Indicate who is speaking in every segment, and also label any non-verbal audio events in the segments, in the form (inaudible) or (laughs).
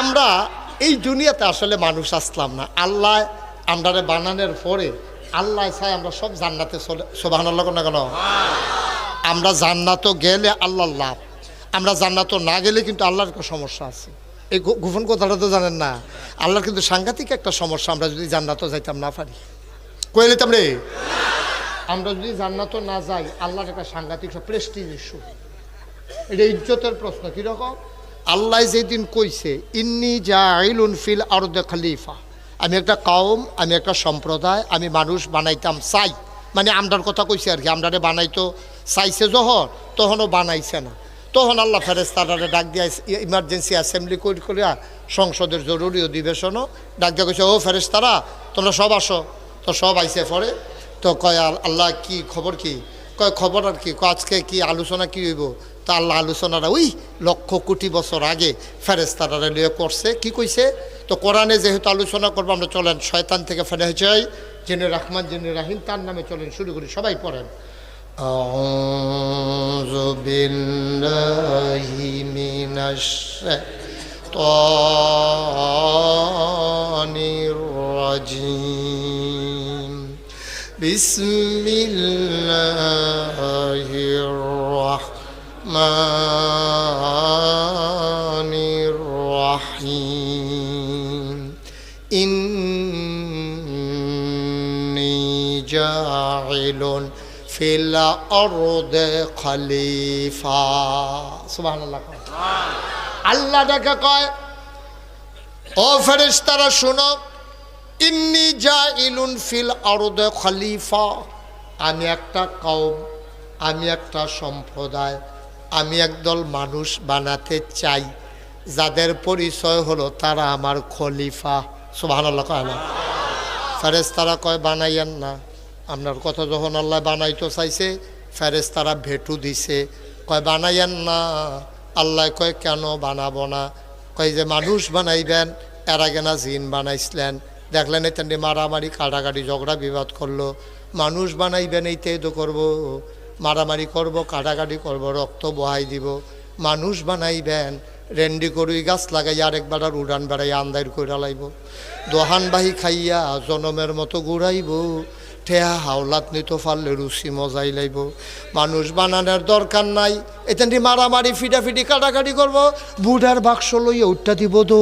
Speaker 1: আমরা এই দুনিয়াতে আসলে মানুষ আসলাম না। আল্লাহ আমরারে বানানোর পরে আল্লাহ চাই আমরা সব জান্নাতে চলে সোবাহ না কেন? আমরা জান্নাত গেলে আল্লাহ লাভ। আমরা জান্নাত না গেলে কিন্তু আল্লাহর সমস্যা আছে। এই গোপন কথাটা তো জানেন না। আল্লাহর কিন্তু সাংঘাতিক একটা সমস্যা আমরা যদি জান্নাত যাইতাম না পারি। কয়ে নিতাম রে? আমরা যদি জান্নাত না যাই আল্লাহর একটা সাংঘাতিক প্রেস্টিজ ইস্যু এটা ইজ্জতের প্রশ্ন কীরকম? আল্লাহ যেদিন কইছে, ইন্নি যা আইলুন ফিল আরদে খালিফা। আমি একটা কওম আমি একটা সম্প্রদায়, আমি মানুষ বানাইতাম চাই। মানে আমরার কথা কইছে আর কি, আমরারে বানাইতো চাইছে যখন তখনও বানাইছে না। তখন আল্লাহ ফেরেস্তারে ডাক দিয়া ইমার্জেন্সি অ্যাসেম্বলি করি করিয়া সংসদের জরুরি অধিবেশনও ডাক দিয়া কইছে, ও ফেরেস্তারা তোমরা সব আসো। তো সব আইসে পরে তো কয়, আল- আল্লাহ কি খবর কি? কয়, খবর আর কি আজকে কি আলোচনা কি হইব? তা আল্লাহ আলোচনাটা ওই লক্ষ কোটি বছর আগে ফেরেস্তারা লিয়ে করছে কি কইছে তো কোরআনে যেহেতু আলোচনা করবো আমরা চলেন শয়তান থেকে ফেলে হয়েছে জেনে রহমান জেনে রাহিম তার নামে চলেন শুরু করি সবাই পড়েন أعوذ بالله من الشيطان الرجيم بسم الله الرحمن الرحيم إني جاعل في الأرض خليفة سبحان الله আল্লাহ ডাকে কয় ও ফেরেশতারা শুনো ইন্নি যা ইলুন ফিল আরদ খলিফা আমি একটা কওম আমি একটা সম্প্রদায় আমি একদল মানুষ বানাতে চাই। যাদের পরিচয় হলো তারা আমার খলিফা। সুবহানাল্লাহ কয় না। ফেরেস তারা কয়, বানাইয়েন না। আপনার কথা যখন আল্লাহ বানাইতে চাইছে ফেরেস তারা ভেটু দিছে। কয়, বানাইয়েন না। আল্লাহ কয়, কেন বানাবো না? কয়, যে মানুষ বানাইবেন, এর আগে না জিন বানাইছিলেন। দেখলেন এতেন মারামারি, কাটাকাটি, ঝগড়া, বিবাদ করল। মানুষ বানাইবেন, এইটাই তো করব। মারামারি করব, কাটাকাটি করব, রক্ত বহাই দিব। মানুষ বানাই বানাইবেন রেন্ডি করুই গাছ লাগাই আরেকবার আর উড়ান বেড়াই, আন্দাইর কইরা লাইব। দোহান বাহি খাইয়া জনমের মতো ঘুরাইব, ঠেয়া হাওলাত নিত পারলে রুচি মজাই লাইব। মানুষ বানানোর দরকার নাই, এতেন মারামারি ফিটাফিটি কাটাকাটি করব, বুড়ার বাক্স লইয়া উঠটা দিব দো।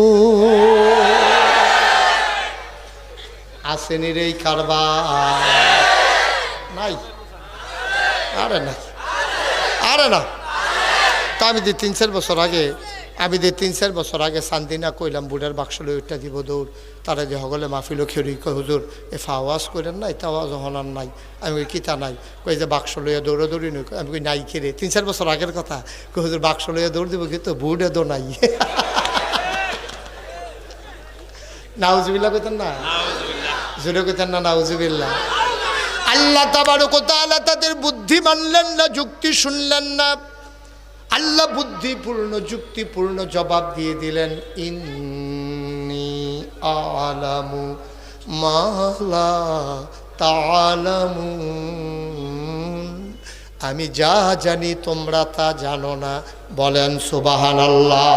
Speaker 1: আসেনি এই কারবার। নাই। আরে না। আরে না। তা আমি যে তিন চার বছর আগে আমি যে তিন চার বছর আগে শান্তিনা কইলাম বুড়ার বাক্স লই উঠটা দিব দৌড়। তারা যে সকলে মাহফিল খেরি কয় হুজুর এ আওয়াজ করেন নাই তা আওয়াজ হনার নাই। আমি কই কিতা নাই? কই যে বাক্স লইয়া দৌড়ে দৌড়ি নই আমি কই নাই কেরে তিন চার বছর আগের কথা। কই হুজুর বাক্স লইয়া দৌড় দিব কিন্তু বুড়ে দো নাই। (laughs) নাউজুবিল্লা কইতেন না? জোরে কইতেন না নাউজুবিল্লা আল্লাহ তাবারক তাআলা তাদের বুদ্ধি মানলেন না, যুক্তি শুনলেন না। আল্লাহ বুদ্ধিপূর্ণ, যুক্তিপূর্ণ জবাব দিয়ে দিলেন, ইন্নি আলামু মালা তালামুন আমি যা জানি তোমরা তা জানো না। বলেন সুবাহান আল্লাহ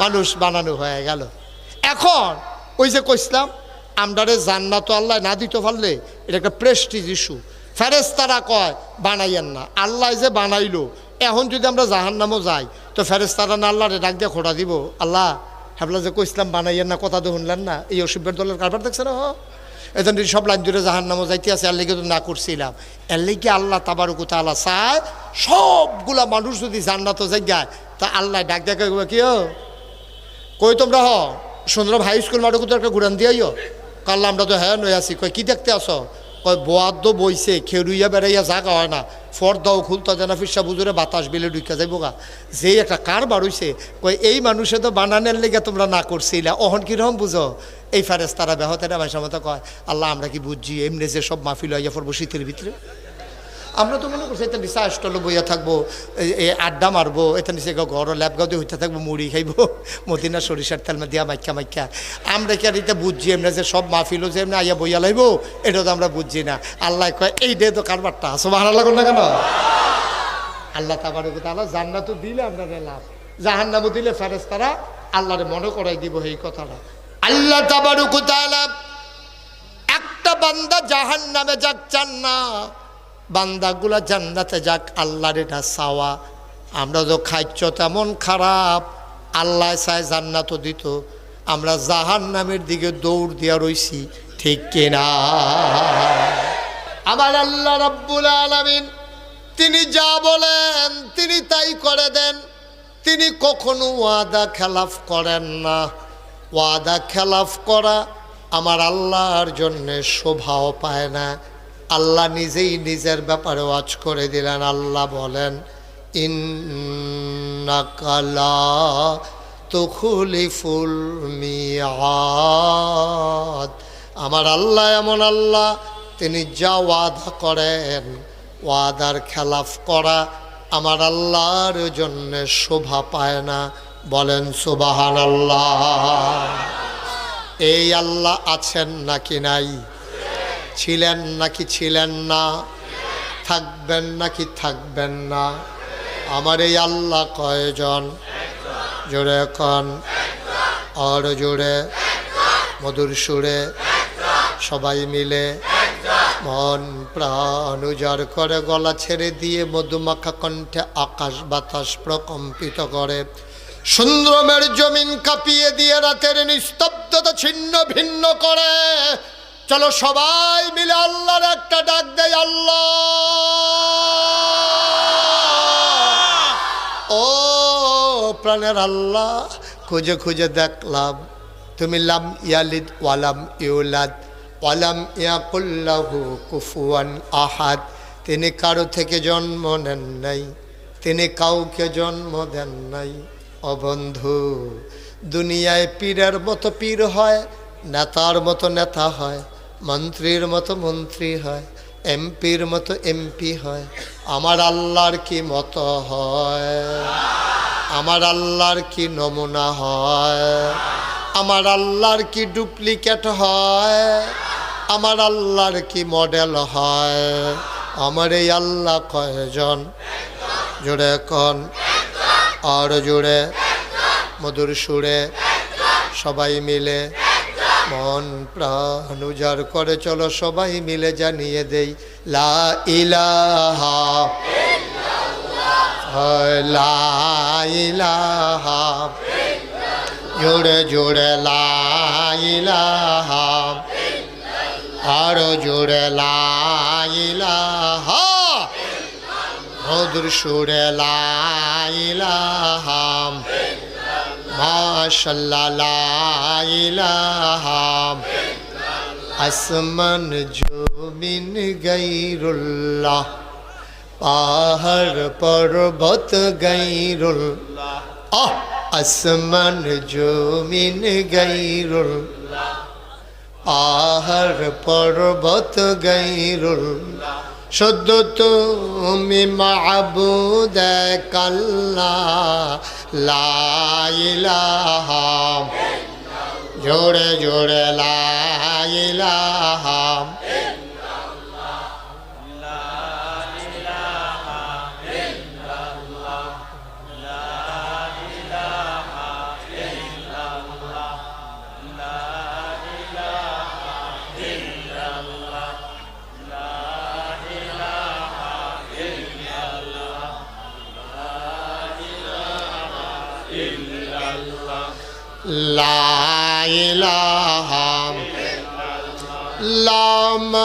Speaker 1: মানুষ বানানো হয়ে গেল। এখন ওই যে কইসলাম আমদারে জান্নাত আল্লাহ না দিতে পারলে এটা একটা প্রেস্টিজ ইস্যু ফেরেস্তারা কয়, বানাইয়েন না। আল্লাহ যে বানাইলো, এখন যদি আমরা জাহান নামও যাই, তো ফেরেস্তারা না আল্লাহরে ডাক দিয়ে খোটা দিব। আল্লাহ হ্যাবলা যে কইসলাম বানাইয়েন না, কথা তো শুনলেন না। এই অসুবিধার দলের কারবার দেখছে না হ এজন সব লাইন জুড়ে জাহান নামও যাইতে আছে লেগে তো না করছিলাম। এর লেগে আল্লাহ তাবারুকু তাআলা চায়, সবগুলা মানুষ যদি জান্নাতও যাই যায়, তা আল্লাহ ডাক দেখে কি কই তোমরা হ? সুন্দর হাই স্কুল মাঠে কোথাও একটা ঘুরান দিয়াইও কাল আমরা তো হ্যাঁ নই আছি। কয়, কি দেখতে আসো কয় বোয়াদ্দ বইছে, খেরুইয়া বেড়াইয়া জাগা হয় না। ফর্দাও খুলতা যেন ফিরসা বুজুরে বাতাস বেলে ঢুকা যাইব গা। যেই একটা কার বাড়ুইছে, কয়, এই মানুষে তো বানানের লেগে তোমরা না করছিলা। অহন কীরকম বুঝো? এই ফারেস তারা ব্যাহতেরা ভাষা মতো কয়, আল্লাহ, আমরা কি বুঝছি? এমনি যে সব মাহফিল হইয়া পড়ব শীতের ভিতরে? আমরা তো মনে করছি এটা নিচে স্টলে বইয়া থাকব আড্ডা মারবো এটা নিচে ঘর ল্যাব দিয়ে হইতে থাকব, মুড়ি খাইবো, মদিনা সরিষার তেল দিয়া মাইকা মাইকা আমরা কি আর এটা বুঝছি এমনি যে সব মাহফিলও যে এমনি আইয়া বইয়া লাইবো, এটা তো আমরা বুঝছি না। আল্লাহ কয়, এই দে তো কারবারটা আসো ভালো লাগুন না কেন? আল্লাহ তাবার আল্লাহ জান্নাতও দিলে আপনাদের লাভ। জাহান্নামও দিলে ফেরেস তারা আল্লাহরে মনে করাই দিব এই কথাটা। আল্লাহ তাবারুকু তাআলা একটা বান্দা জাহান নামে যাক চান না। বান্দাগুলা জান্নাতে যাক, আল্লাহর এটা চাওয়া। আমরা তো খাচ্ছ তেমন খারাপ। আল্লাহ চায় জান্নাতও দিত। আমরা জাহান নামের দিকে দৌড় দিয়া রইছি, ঠিক কিনা আমার আল্লাহ রাব্বুল আলামিন, তিনি যা বলেন, তিনি তাই করে দেন। তিনি কখনো ওয়াদা খেলাফ করেন না। ওয়াদা খেলাফ করা আমার আল্লাহর জন্যে শোভাও পায় না। আল্লাহ নিজেই নিজের ব্যাপারে ওয়াজ করে দিলেন। আল্লাহ বলেন ইন্নাকালা তুখলিফুল মিয়াদ। আমার আল্লাহ এমন আল্লাহ, তিনি যা ওয়াদা করেন, ওয়াদার খেলাফ করা আমার আল্লাহর জন্য শোভা পায় না। বলেন সুবাহান আল্লাহ এই আল্লাহ আছেন নাকি নাই? ছিলেন নাকি ছিলেন না? থাকবেন নাকি থাকবেন না? আমার এই আল্লাহ কয়জন? জোরে কন। অর জোরে। মধুর সুরে। সবাই মিলে মন প্রাণ উজাড় করে গলা ছেড়ে দিয়ে মধুমাখা কণ্ঠে আকাশ বাতাস প্রকম্পিত করে। সুন্দরমের জমিন কাঁপিয়ে দিয়ে রাতের নিস্তব্ধতা ছিন্ন ভিন্ন করে। চলো সবাই মিলে আল্লাহর একটা ডাক দেয় আল্লাহ। ও প্রাণের আল্লাহ, খুঁজে খুঁজে দেখলাম। তুমি লাম ইয়ালিদ ওয়ালাম ইউলাদ ওয়ালাম ইয়াকুল্লাহু কুফুয়ান আহাদ। তিনি কারও থেকে জন্ম নেন নাই, তিনি কাউকে জন্ম দেন নাই। অবন্ধু দুনিয়ায় পীরের মতো পীর হয়, নেতার মতো নেতা হয়। মন্ত্রীর মতো মন্ত্রী হয়, এমপির মতো এমপি হয়। আমার আল্লাহর কি মতো হয়? আমার আল্লাহর কি নমুনা হয়? আমার আল্লাহর কি ডুপ্লিকেট হয়? আমার আল্লাহর কি মডেল হয়? আমার এই আল্লাহ কয়জন? জোরে কন? আর জোরে মধুর সুরে? সবাই মিলে? মন প্রাণ উজাড় করে, চলো সবাই মিলে জানিয়ে দেই, লা ইলাহা লা ইলাহা। জোরে জোরে লা ইলাহা। আরও জোরে লা ইলাহা। মধুর সুরে লা ইলাহা। মাশাল্লাহ আসমান জমিন গাইরুল্লাহ পাহাড় পর্বত গাইরুল আহ আসমান জমিন গাইরুল পাহাড় পর্বত গাইরুল সদ্য তুমি মাহবুদ কাল্লা জোড়ে জোরে জোরে লাইলাহা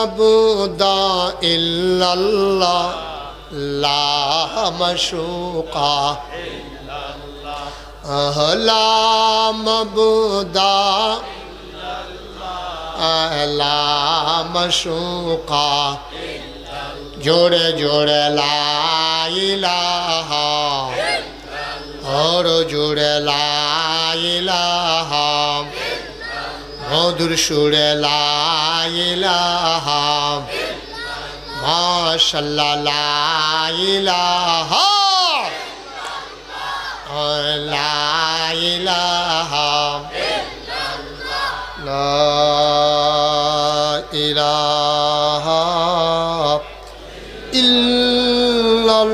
Speaker 1: মাবুদা ইল্লাল্লাহ, লা মাশুকা। ইল্লাল্লাহ লা মাবুদা লা মাশুকা। জোরে জোরে লা ইলাহা। और जुड़ लाइला মধুর সুরে লাইলাহা মাশাল্লাহ লাইলাহা লাইলাহা লা ইলাহা। ইল্লাল্লাহ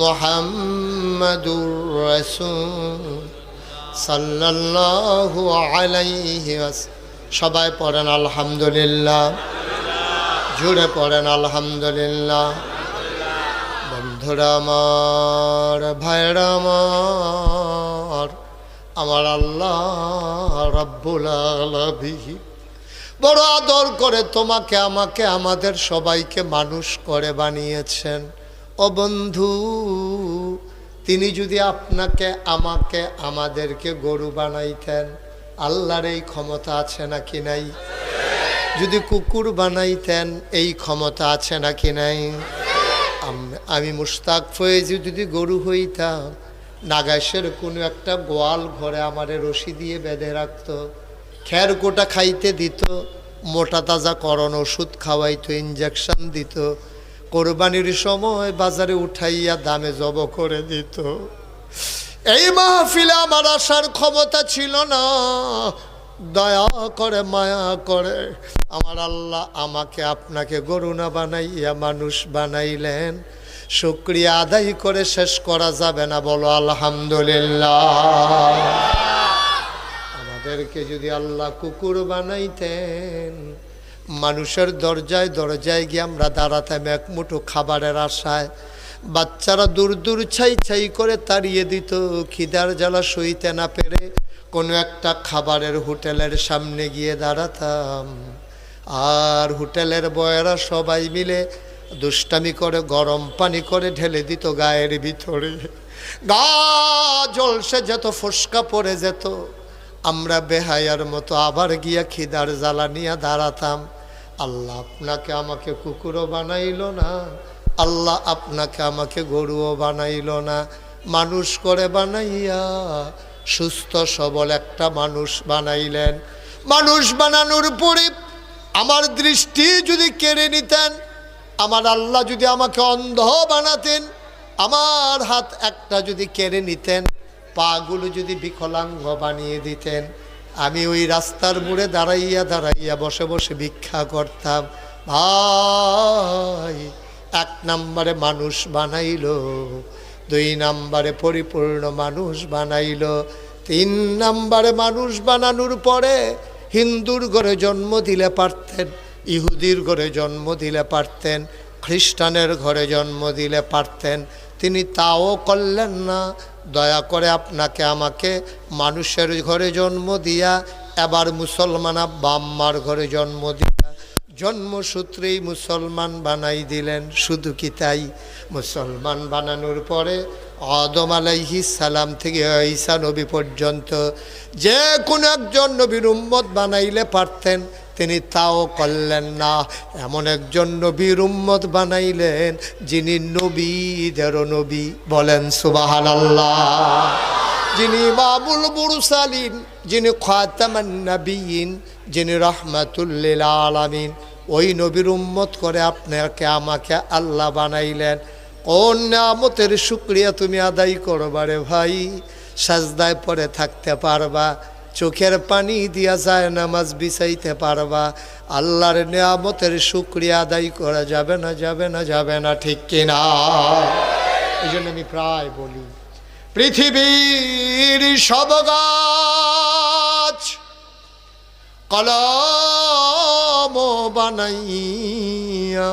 Speaker 1: মুহাম্মাদুর সাল্লাল্লাহু আলাইহি সবাই পড়েন আলহামদুলিল্লাহ। জুড়ে পড়েন আলহামদুলিল্লাহ। বন্ধুরা আমার ভাইরা আমার আমার আল্লাহ রব্বুল আলামিন। বড় আদর করে তোমাকে, আমাকে, আমাদের সবাইকে মানুষ করে বানিয়েছেন। ও বন্ধু তিনি যদি আপনাকে, আমাকে, আমাদেরকে গরু বানাইতেন, আল্লাহর এই ক্ষমতা আছে নাকি নাই? যদি কুকুর বানাইতেন, এই ক্ষমতা আছে নাকি নাই? আমি মুস্তাক ফয়েজি যদি গরু হইতাম নাগাসের কোনো একটা গোয়াল ঘরে আমারে রশি দিয়ে বেঁধে রাখত খের কোটা খাইতে দিত, মোটা তাজা করণ ওষুধ খাওয়াইতো ইঞ্জেকশন দিত কোরবানির সময় বাজারে উঠাইয়া দামে জব করে দিত। এই মাহফিলে আমার আসার ক্ষমতা ছিল না। দয়া করে, মায়া করে। আমার আল্লাহ আমাকে, আপনাকে গরুনা বানাইয়া মানুষ বানাইলেন। শুক্রিয়া আদায় করে শেষ করা যাবে না, বলো আলহামদুলিল্লাহ। আমাদেরকে যদি আল্লাহ কুকুর বানাইতেন মানুষের দরজায় দরজায় গিয়ে আমরা দাঁড়াতাম, এক মুঠো খাবারের আশায়। বাচ্চারা দূর দূর ছাই ছাই করে তাড়িয়ে দিত, খিদার জ্বালা সইতে না পেরে কোনো একটা খাবারের হোটেলের সামনে গিয়ে দাঁড়াতাম। আর হোটেলের বয়েরা সবাই মিলে দুষ্টামি করে, গরম পানি করে ঢেলে দিত গায়ের ভিতরে। গা জলসে যেত, ফসকা পড়ে যেত। আমরা বেহায়ার মতো আবার গিয়া খিদার জ্বালা নিয়ে দাঁড়াতাম। আল্লাহ আপনাকে আমাকে কুকুরও বানাইল না, আল্লাহ আপনাকে আমাকে গরুও বানাইল না। মানুষ করে বানাইয়া সুস্থ সবল একটা মানুষ বানাইলেন। মানুষ বানানোর পরে আমার দৃষ্টি যদি কেড়ে নিতেন, আমার আল্লাহ যদি আমাকে অন্ধ বানাতেন, আমার হাত একটা যদি কেড়ে নিতেন, পাগুলো যদি বিকলাঙ্গ বানিয়ে দিতেন আমি ওই রাস্তার মোড়ে দাঁড়াইয়া দাঁড়াইয়া বসে বসে ভিক্ষা করতাম। ভাই, এক নম্বরে মানুষ বানাইল, দুই নম্বরে পরিপূর্ণ মানুষ বানাইল। তিন নম্বরে মানুষ বানানোর পরে হিন্দুর ঘরে জন্ম দিলে পারতেন, ইহুদির ঘরে জন্ম দিলে পারতেন, খ্রিস্টানের ঘরে জন্ম দিলে পারতেন। তিনি তাও করলেন না দয়া করে আপনাকে আমাকে মানুষের ঘরে জন্ম দিয়া, এবার মুসলমান বাম্মার ঘরে জন্ম দিয়া। জন্মসূত্রেই মুসলমান বানাই দিলেন, শুধু কি তাই? মুসলমান বানানোর পরে আদম আলাইহি সালাম থেকে ঈসা নবী পর্যন্ত যে কোনো একজন নবীর উম্মত বানাইলে পারতেন, তিনি তাও করলেন না। এমন একজন নবীর উম্মত বানাইলেন, যিনি নবীদেরও নবী বলেন সুবাহান আল্লাহ যিনি বাবুল মুরসালিন, যিনি খাতামান নবীন যিনি রহমাতুল্লিল আলামিন। ওই নবীর উম্মত করে আপনাকে, আমাকে আল্লাহ বানাইলেন। কোন নামতের শুক্রিয়া তুমি আদায় করবারে ভাই। সাজদায় পরে থাকতে পারবা, চোখের পানি দিয়া যায় নামাজ বিছাইতে পারবা। আল্লাহর নিয়ামতের শুক্রিয়া আদায় করা যাবে না যাবে না যাবে না, ঠিক কিনা? এই জন্য আমি প্রায় বলি, পৃথিবীর সব গাছ কলম বানাইয়া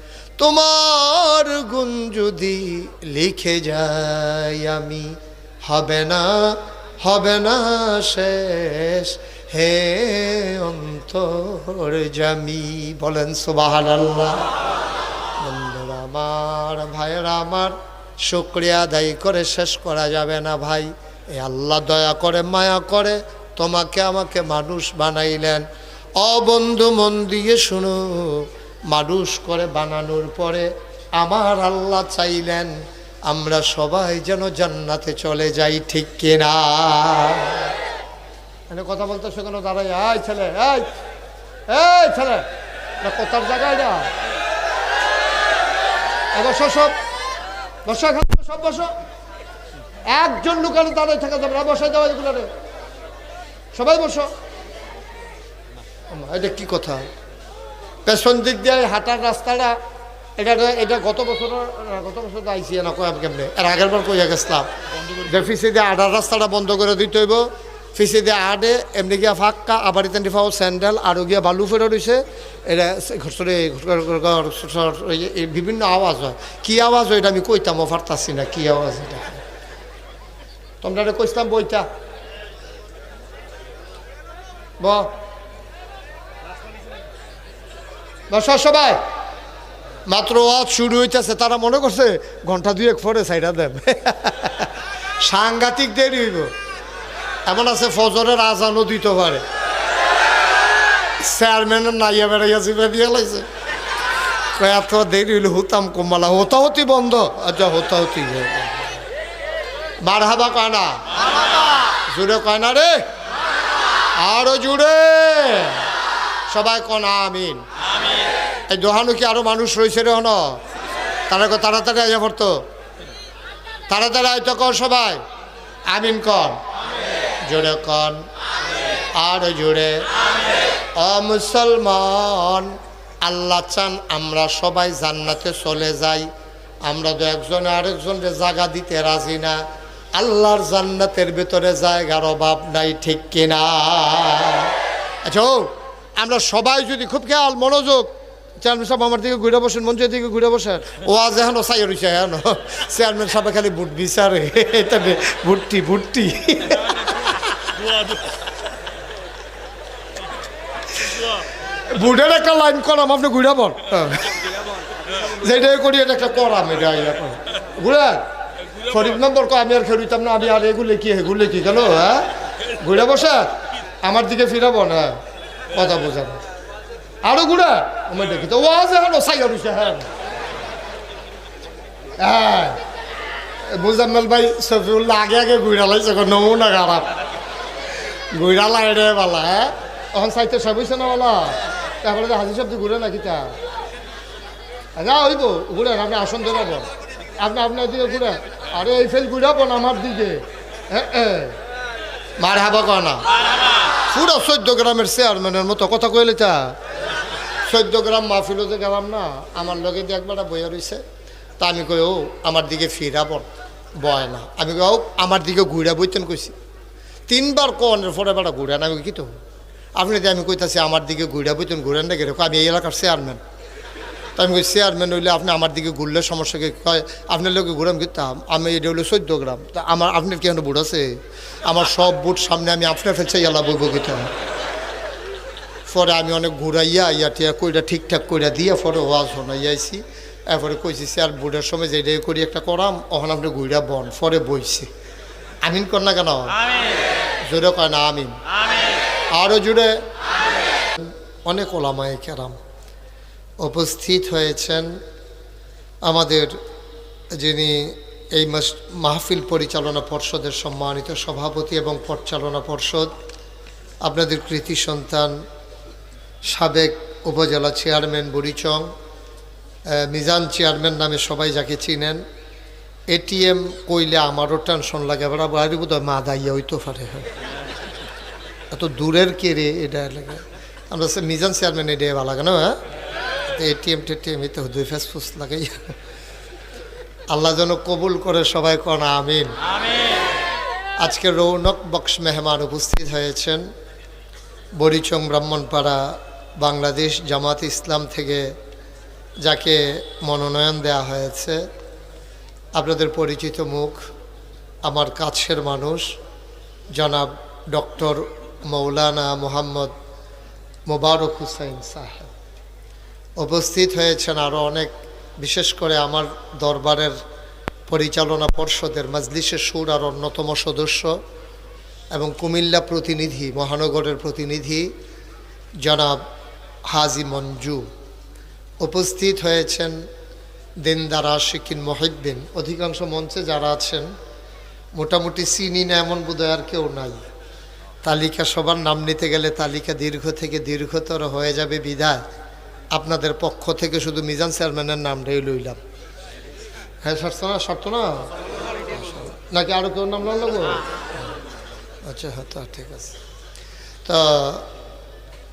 Speaker 1: তোমার গুণ যদি লিখে যাই আমি, হবে না হবে না শেষ, হে অন্তর জামি। বলেন সুবাহান আল্লাহ আমার, ভাইয়েরা আমার, শুক্রিয়া আদায় করে শেষ করা যাবে না ভাই। এ আল্লাহ দয়া করে, মায়া করে তোমাকে আমাকে মানুষ বানাইলেন। অবন্ধু মন দিয়ে শুনো মানুষ করে বানানোর পরে আমার আল্লাহ চাইলেন, আমরা সবাই যেন জান্নাতে চলে যাই, ঠিক কিনা? এখানে কথা বলতে সেখানে দাঁড়াই এই ছেলে, এই এই ছেলে কোথার জায়গায় না বসো সব, বসো এখানে সব বসো। একজন লোকের দাঁড়িয়ে থাকা যাবে না বসাই দেওয়া সবাই বসো। এটা কি কথা? পেছন দিক দিয়ে হাঁটার রাস্তাটা, এটা এটা গত বছর গত বছর আইসি না কয় কেমনে? এর আগের বার কইয়া গেছিলাম যে ফিসে দিয়ে আডার রাস্তাটা বন্ধ করে দিতে হইব। ফিসে দিয়ে আডে এমনি গিয়া ফাঁকা আবার ইতেন ফাও, স্যান্ডেল আরও গিয়া বালু ফেরো রয়েছে এটা ঘরে বিভিন্ন আওয়াজ হয়। কি আওয়াজ হয়, এটা আমি কইতাম পারতাছি না, কি আওয়াজ এটা। তোমরা কইতাম বইটা। ব বসো সবাই। মাত্র ওয়াজ শুরু হইতেছে, তারা মনে করছে ঘণ্টা দুয়েক পরে সাইডা দেব। (laughs) সাংঘাতিক দেরি হইব। এমন আছে ফজরের আজানও দিতে পারে। চেয়ারম্যানের নাইয়া বেড়াইয়া জিবে দিয়ে লাইছে। এত দেরি হইলে হুতাম কমালা হতাহতি বন্ধ। আচ্ছা হতাহতি বার হাবা কয় না? জুড়ে কয় না রে? আরও জুড়ে। সবাই কন, আমিন। এই দোহানো কি আরও মানুষ রয়েছে রে হন? তারা তাড়াতাড়ি আইয়া পড়তো। তাড়াতাড়ি আয়তো কর সবাই। আমিন কন জোরে কন আর জোরে। অ মুসলমান, আল্লাহ চান আমরা সবাই জান্নাতে চলে যাই। আমরা তো একজনে আরেকজনকে জায়গা দিতে রাজি না। আল্লাহর জান্নাতের ভিতরে জায়গার অভাব নাই, ঠিক কিনা? আচ্ছা আমরা সবাই যদি খুব খেয়াল মনোযোগ চেয়ারম্যান সাহেব আমার দিকে ঘুরে বসেন, মঞ্চের দিকে ঘুরে বসেন। ও আজ এখন সাই রয়েছে এখন চেয়ারম্যান সাহেব খালি বুট বিচারে এটা ভুট্টি ভুট্টি। বুটের একটা লাইন করাম, আপনি ঘুরে বল। যেটাই করি, এটা একটা করাম, এটা। ঘুরে। শরীফ নম্বর কয়, আমি আর খেলুইতাম না, আমি আর এগুলো কি এগুলো কি গেল হ্যাঁ। ঘুরে বসে, আমার দিকে ফিরাবো না কথা বোঝাবো। আরও ঘুরে। আমি দেখি তো ওয়াজ এখন হ্যাঁ হ্যাঁ ভাই সফিউল্লাহ আগে আগে ঘুরা লাইছে গো, নমুনা খারাপ ঘুরা লাই রে বালা হ্যাঁ তখন সাইতে সব হয়েছে না বালা তারপরে যে হাজির শব্দ ঘুরে নাকি তা যা হইব ঘুরেন আপনি আসন ধরাবেন আপনি আপনার দিকে ঘুরে আরে এই ফেল ঘুরাবো না আমার দিকে মার হাবা কনা পুরো চোদ্দ গ্রামের চেয়ারম্যানের মতো কথা কইলে তা চোদ্দ গ্রাম মাহফিলও যে গেলাম না, আমার লগে দিয়ে একবার বইয়া রয়েছে তা আমি কই, ও, আমার দিকে ফিরাব বয় না। আমি কই আমার দিকে ঘুরা বইতেন কইছি। তিনবার কনের পরে বেড়া ঘুরেন আমি কি তো? আপনি যে আমি কইতাছি, আমার দিকে ঘুরা বইতেন, ঘুরেন না কেরকম আমি এই এলাকার চেয়ারম্যান তা আমি কই চেয়ারম্যান হইলে আপনি আমার দিকে ঘুরলে সমস্যা কি? কয়, আপনার লোকে ঘুরাম কিতাম আমি এটা হলো চোদ্দ গ্রাম। তা আমার, আপনার কেন বুট আছে? আমার সব বুট সামনে আমি আপনার ফেলছে এলা বইব কিতাম পরে আমি অনেক ঘুরাইয়া ইয়া টিয়া কইরা ঠিকঠাক কইরা দিয়া পরে ওয়াজ শোনাইয়াছি এরপরে কইছি স্যার বুড়ার সময় যেটাই করি একটা করাম ওখান আপনি ঘুরা বন। পরে বইছে। আমিন কর না কেন? জোরে কয় না আমিন। আরও জুড়ে অনেক ওলামায় কেরাম উপস্থিত হয়েছেন। আমাদের যিনি এই মাস- মাহফিল পরিচালনা পর্ষদের সম্মানিত সভাপতি এবং পরিচালনা পর্ষদ আপনাদের কৃতি সন্তান সাবেক উপজেলা চেয়ারম্যান বুড়িচং মিজান চেয়ারম্যান নামে সবাই যাকে চিনেন এটিএম কইলে আমারও টেনশন লাগে, এবার বাড়ি বোধ হয় মা দাইয়া হইতে পারে। এত দূরের কে রে এটা লাগে। আমরা মিজান চেয়ারম্যান এটা ভালো লাগে না হ্যাঁ? এটিএম টেটিএম এতে দুই ফেস ফুস লাগাই। আল্লাহ যেন কবুল করে সবাই কন, আমিন। আজকে রৌনক বক্স মেহমান উপস্থিত হয়েছেন বরিচং ব্রাহ্মণপাড়া বাংলাদেশ জামাত ইসলাম থেকে যাকে মনোনয়ন দেয়া হয়েছে, আপনাদের পরিচিত মুখ, আমার কাছের মানুষ, জনাব ডক্টর মৌলানা মোহাম্মদ মোবারক হুসাইন সাহেব। উপস্থিত হয়েছেন আরও অনেক, বিশেষ করে আমার দরবারের পরিচালনা পর্ষদের মজলিসের সুর আর অন্যতম সদস্য এবং কুমিল্লা প্রতিনিধি, মহানগরের প্রতিনিধি, জনাব হাজি মঞ্জু। উপস্থিত হয়েছেন দিনদারা শিকিন মহিবিন অধিকাংশ মঞ্চে যারা আছেন, মোটামুটি চিনি না এমন বোধহয় আর কেউ নাই। তালিকা সবার নাম নিতে গেলে তালিকা দীর্ঘ থেকে দীর্ঘতর হয়ে যাবে বিধায় আপনাদের পক্ষ থেকে শুধু মিজান চেয়ারম্যানের নামটাই লইলাম। হ্যাঁ শর্ত না? শর্ত না? নাকি আরও কেউ নাম লাগবো? আচ্ছা হ্যাঁ ঠিক আছে। তো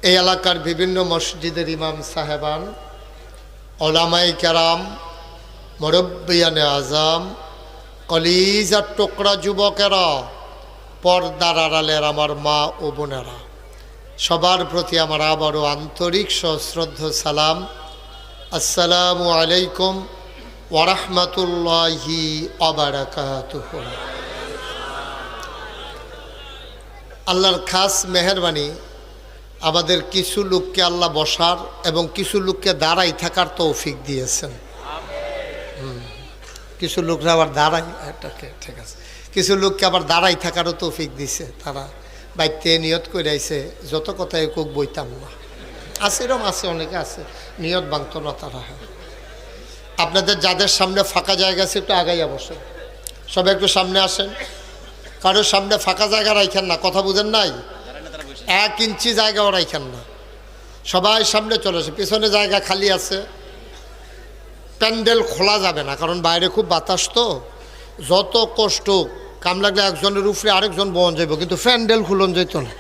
Speaker 1: এই এলাকার বিভিন্ন মসজিদের ইমাম সাহেবান ওলামাই কেরাম, মুরব্বিয়ানে আজম কলিজার টোকরা যুবকেরা, পর্দার আড়ালের আমার মা ও বোনেরা। সবার প্রতি আমার আবারও আন্তরিক সশ্রদ্ধ সালাম। আসসালামু আলাইকুম ওরহমতুল্লাহি অবরাকাতুহ আল্লাহর খাস মেহরবানি আমাদের কিছু লোককে আল্লাহ বসার এবং কিছু লোককে দাঁড়াই থাকার তৌফিক দিয়েছেন। কিছু লোকরা আবার দাঁড়াই এটাকে ঠিক আছে। কিছু লোককে আবার দাঁড়াই থাকারও তৌফিক দিছে। তারা বাইতে নিয়ত করে আইছে যত কথাই কোক বইতাম না। আছে এরকম আছে, অনেকে আছে। নিয়ত বাংত না তারা হ্যাঁ। আপনাদের যাদের সামনে ফাঁকা জায়গা আছে একটু আগাইয়া বসেন। সবাই একটু সামনে আসেন। কারোর সামনে ফাঁকা জায়গা রাখেন না, কথা বুঝেন নাই? এক ইঞ্চি জায়গাও রাখেন না। সবাই সামনে চলে আসে, পিছনে জায়গা খালি আছে। প্যান্ডেল খোলা যাবে না, কারণ বাইরে খুব বাতাস তো। যত কষ্ট কাম লাগলে একজনের উপরে আরেকজন বহন যাইব, কিন্তু প্যান্ডেল খুলন যেত না।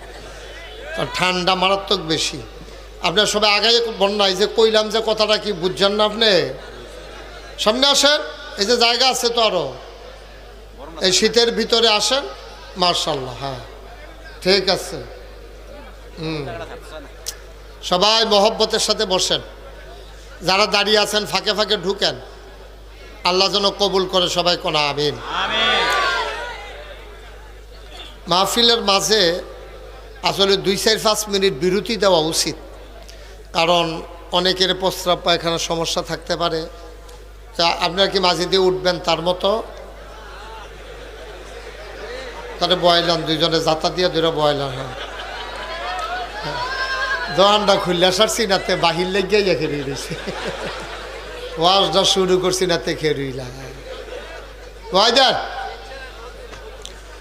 Speaker 1: কারণ ঠান্ডা মারাত্মক বেশি। আপনার সবাই আগে বন্যায় যে কইলাম যে কথাটা কি বুঝছেন না আপনি? সামনে আসেন, এই যে জায়গা আছে তো আরও। এই শীতের ভিতরে আসেন মার্শাল্লাহ হ্যাঁ। ঠিক আছে। সবাই মহব্বতের সাথে বসেন। যারা দাঁড়িয়ে আছেন, ফাঁকে ফাঁকে ঢুকেন। আল্লাহ যেন কবুল করে সবাই কোনা আমিন। মাহফিলের মাঝে আসলে দুই চার পাঁচ মিনিট বিরতি দেওয়া উচিত। কারণ অনেকের প্রস্রাব পায়খানার সমস্যা থাকতে পারে। তা আপনারা কি মাঝে দিয়ে উঠবেন তার মতো? তাহলে বয়লান দুইজনে যাতা দিয়ে দুটো বয়লাম হ্যাঁ। দোকানটা খুললে সারছি নাতে বাহির লেগে ইয়ে খেয়ে রয়েছে। ওয়াজটা শুরু করছি নাতে খেয়ে রইলা। দেন।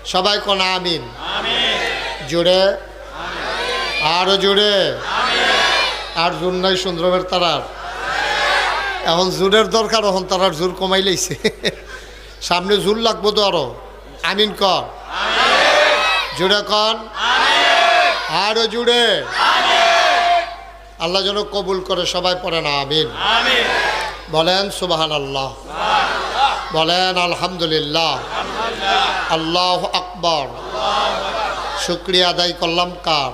Speaker 1: সবাই কোন আমিন? জোরে। আরও জোরে। আর জোর নাই সুন্দরমের তারার। এখন জোরের দরকার, এখন তারার জোর কমাই লাইছে। সামনে জোর লাগবো তো আরও। আমিন কর। জোরে কন। আরও জুড়ে। আল্লাহ যেন কবুল করে সবাই পড়ে না, আমিন। বলেন সুবাহান আল্লাহ বলেন, আলহামদুলিল্লাহ। আল্লাহ আকবর। শুক্রিয়া আদায় করলাম কার?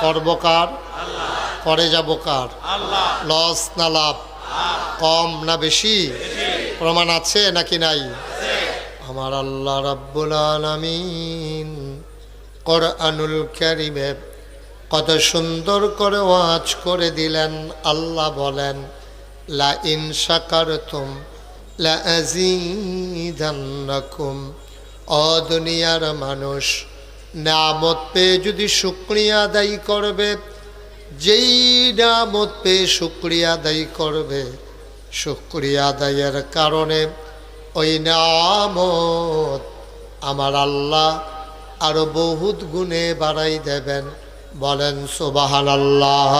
Speaker 1: করব কার? করে যাব কার? লস না লাভ? কম না বেশি? প্রমাণ আছে নাকি নাই? আমার আল্লাহ রাব্বুল আলামিন। কোরআনুল কারিমে কত সুন্দর করে ওয়াজ করে দিলেন, আল্লাহ বলেন লা ইন শাকারতুম লা আযীদান্নাকুম ও দুনিয়ার মানুষ নামত পেয়ে যদি শুক্রিয়া আদায় করবে, যেই নামত পেয়ে শুক্রিয়া আদায় করবে, শুক্রিয়া আদায়ের কারণে ওই নামত আমার আল্লাহ আরও বহুত গুণে বাড়াই দেবেন। বলেন সোবাহান আল্লাহ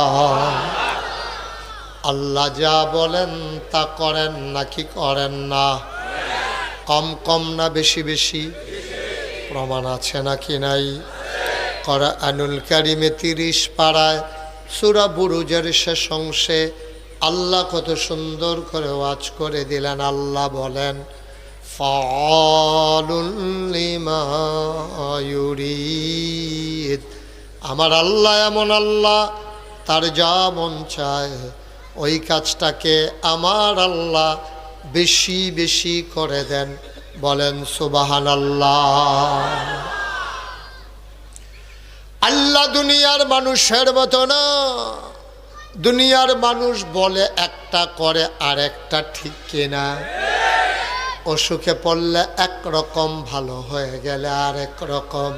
Speaker 1: আল্লাহ যা বলেন তা করেন নাকি করেন না? কম কম না বেশি বেশি? প্রমাণ আছে নাকি নাই? করা আনুল কারিমে তিরিশ পাড়ায় সুরা বুরুজের শেষ অংশে আল্লাহ কত সুন্দর করে ওয়াজ করে দিলেন, আল্লাহ বলেন আমার আল্লাহ এমন আল্লাহ, তার যা মন চায়, ওই কাজটাকে আমার আল্লাহ বেশি বেশি করে দেন, বলেন সুবাহান আল্লাহ আল্লাহ দুনিয়ার মানুষের মতো না, দুনিয়ার মানুষ বলে একটা করে আর একটা ঠিক কিনা। অসুখে পড়লে একরকম ভালো হয়ে গেলে আর এক রকম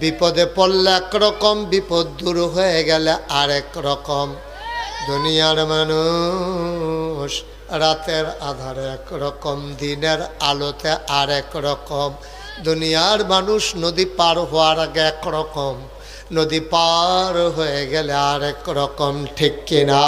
Speaker 1: বিপদে পড়লে একরকম, বিপদ দূর হয়ে গেলে আরেক রকম দুনিয়ার মানুষ রাতের আধারে একরকম, দিনের আলোতে আর এক রকম দুনিয়ার মানুষ নদী পার হওয়ার আগে একরকম, নদী পার হয়ে গেলে আর এক রকম ঠিক কিনা?